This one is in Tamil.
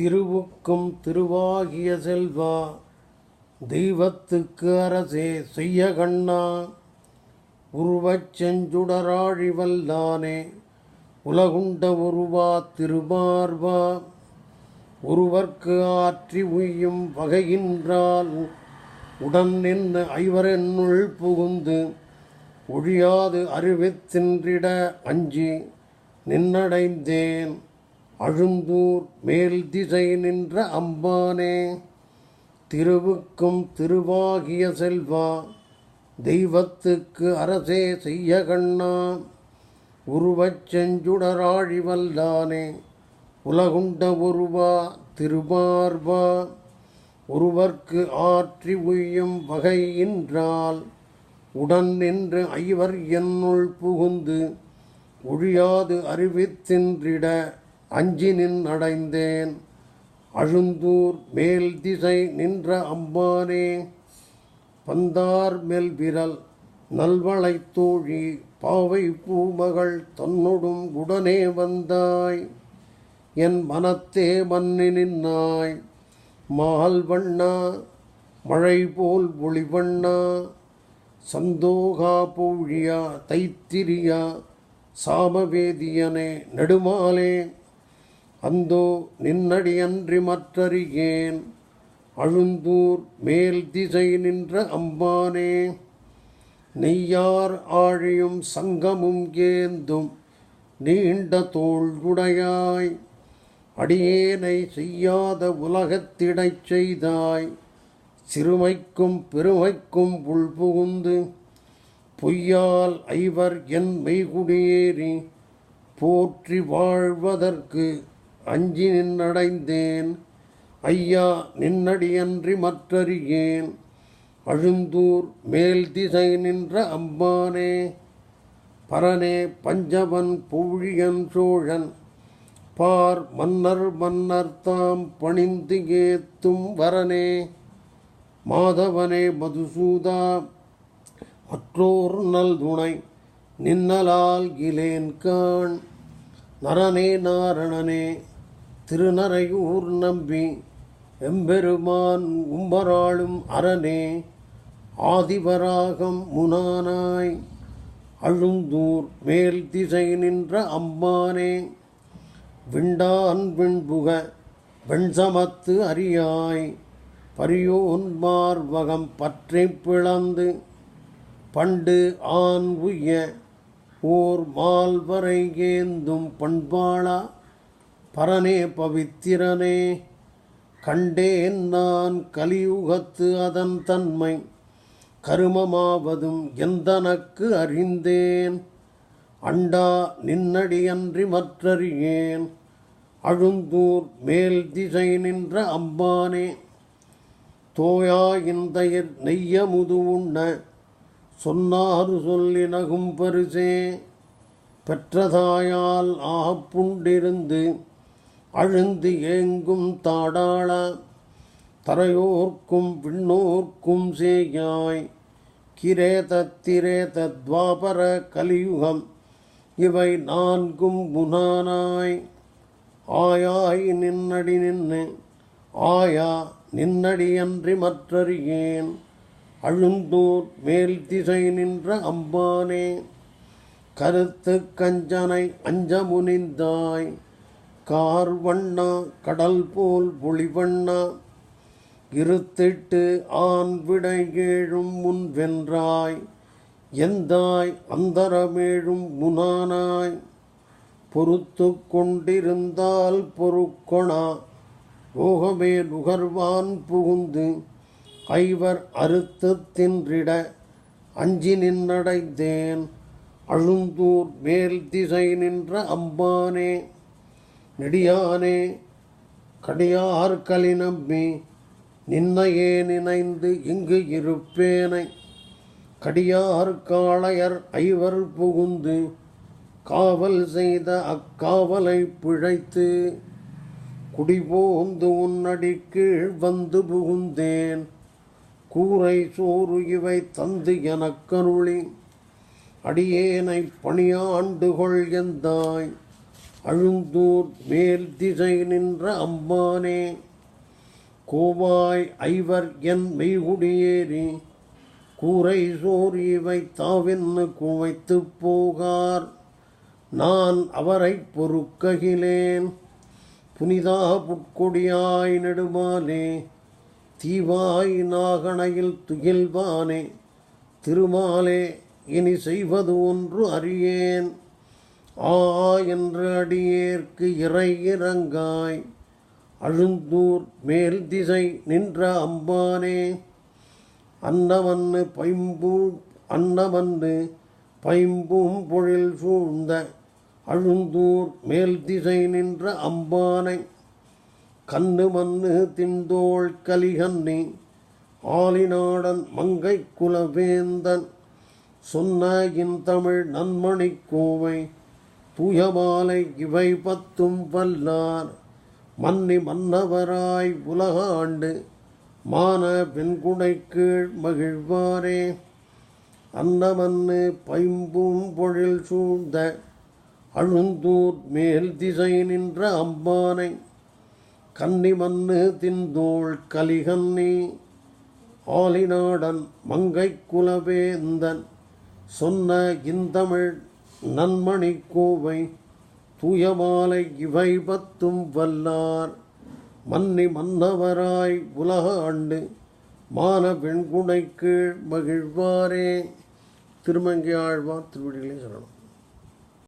திருவுக்கும் திருவாகிய செல்வா தெய்வத்துக்கு அரசே செய்ய கண்ணா. உருவச் செஞ்சுடராழி வல்லானே உலகுண்ட உருவா திருமார்வா. ஒருவர்க்கு ஆற்றி உய்யும் வகையின்றால் உடன் நின்று ஐவரென்னுள் புகுந்து ஒழியாது அறிவித்தின்றிட அஞ்சி நின்னடைந்தேன். அழும்பூர் மேல் திசை நின்ற அம்பானே திருவுக்கும் திருவாகிய செல்வா தெய்வத்துக்கு அரசே செய்ய கண்ணா உருவச் செஞ்சுடராழி வல்லானே உலகுண்ட உருவா திருமார்பா ஒருவர்க்கு ஆற்றி உய்யும் வகையின்றால் உடன் நின்று ஐவர் என்னுள் புகுந்து ஒழியாது அறிவித்தின்றிட அஞ்சி நின் அடைந்தேன் அழுந்தூர் மேல் திசை நின்ற அம்பானே பந்தார் மேல் விரல் நல்வளைத் தோழி பாவை பூமகள் தன்னொடும் உடனே வந்தாய். என் மனத்தே மன்னி நின்னாய். மால் வண்ணா மழை போல் ஒளிவண்ணா சந்தோகா பூழியா தைத்திரியா சாமவேதியனே நெடுமாலே அந்தோ நின்னடியன்றி மற்றறியேன். அழுந்தூர் மேல் திசை நின்ற அம்பானே நெய்யார் ஆழியும் சங்கமும் ஏந்தும் நீண்ட தோள்குடையாய் அடியேனை செய்யாத உலகத்திடச் செய்தாய். சிறுமைக்கும் பெருமைக்கும் உள்புகுந்து பொய்யால் ஐவர் என் மெய்குடியேறி போற்றி வாழ்வதற்கு அஞ்சி நின்னடைந்தேன். ஐயா நின்னடியன்றி மற்றறியேன். அழுந்தூர் மேல் திசை நின்ற அம்பானே பரனே பஞ்சவன் பூழியன் சோழன். பார் மன்னர் மன்னர் தாம் பணிந்து ஏத்தும் வரனே மாதவனே மதுசூதா மற்றோர் நல் துணை நின்னலால் கிலேன் காண் நரனே நாரணனே திருநரையூர் நம்பி எம்பெருமான் உம்பராளும் அரணே. ஆதிவராகம் முனானாய் அழுந்தூர் மேல் திசை நின்ற அம்மானே. விண்டான் விண்புக வெண்சமத்து அறியாய் பரியோன்மார்வகம் பற்றி பிளந்து பண்டு ஆண் உய்ய ஓர் மால்வரை ஏந்தும் பண்பாளா பரனே பவித்திரனே கண்டேன் நான் கலியுகத்து அதன் தன்மை. கருமமாவதும் எந்தனக்கு அறிந்தேன்? அண்டா நின்னடியன்றி மற்றறியேன். அழுந்தூர் மேல் திசை நின்ற அம்பானே தோயா இந்தயிர் நெய்யமுது உண்ண சொன்னாறு சொல்லி நகும் பரிசே. பெற்றதாயால் ஆகப்புண்டிருந்து அழுந்து ஏங்கும் தாடாள தரையோர்க்கும் விண்ணோர்க்கும் சேயாய் கிரேத திரேத துவாபர கலியுகம் இவை நான்கும் முனானாய். ஆயாய் நின்னடி நின்று ஆயா நின்னடியன்றி மற்றறியேன். அழுந்தோர் மேல் திசை நின்ற அம்பானே கருத்து கஞ்சனை அஞ்சமுனிந்தாய் முனிந்தாய். கார் வண்ணா கடல் போல் பொழிவண்ணா இருத்திட்டு ஆண் விடை ஏழும் முன் வென்றாய். எந்தாய் அந்தரமேழும் முனானாய். பொறுத்து கொண்டிருந்தால் பொறுக்கொணா. போகமே நுகர்வான் புகுந்து ஐவர் அறுத்து தின்றிட அஞ்சி நின்னடைந்தேன். அழுந்தூர் மேல் திசை நின்ற அம்பானே. நெடியானே கடியார் கலி நம்பி நின்னையே நினைந்து இங்கு இருப்பேனை. கடியார் காளையர் ஐவர் புகுந்து காவல் செய்த அக்காவலை பிழைத்து குடிபோந்து உன்னடி கீழ் வந்து புகுந்தேன். கூரை சோறு இவை தந்து எனக்கருளி அடியேனை பணியாண்டுகொள் எந்தாய் அழுந்தூர் மேல் திசை நின்ற அம்பானே கோவாய் ஐவர் என் மெய்குடியேறி கூரை சோரி தாவென்னு குவைத்து போகார். நான் அவரை பொறுக்ககிலேன் புனிதா புட்கொடியாய் நெடுமாலே தீவாய் நாகணையில் துகில்வானே திருமாலே இனி செய்வது ஒன்று அறியேன். ஆ என்று அடியேற்கு இறை இறங்காய். அழுந்தூர் மேல் திசை நின்ற அம்பானே அன்னவன்னு பைம்பூ அன்னவன்னு பைம்பும் பொழில் சூழ்ந்த அழுந்தூர் மேல் திசை நின்ற அம்பானை. கண்ணு மண்ணு திண்டோள் கலிகன்னி ஆலிநாடன் மங்கை குலவேந்தன் சொன்ன இன் தமிழ் நன்மணி கோவை புயமாலை இவை பத்தும் வல்லார். மன்னி மன்னவராய் உலகாண்டு மான பெண்குடை கீழ் மகிழ்வாரே. அன்னமன்னு பைம்பூம் பொழில் சூழ்ந்த அழுந்தூர் மேல் திசை நின்ற அம்பானை. கன்னி மண்ணு தின்தோள் கலிகன்னி ஆலிநாடன் மங்கை குலவேந்தன் சொன்ன இந்தமிழ் நன்மணி கோவை தூயமாலை இவை பத்தும் வல்லார். மன்னி மன்னவராய் உலக ஆண்டு மான பெண்குடை கீழ் மகிழ்வாரே. திருமங்கை ஆழ்வார் திருவடிகளே சொல்லணும்.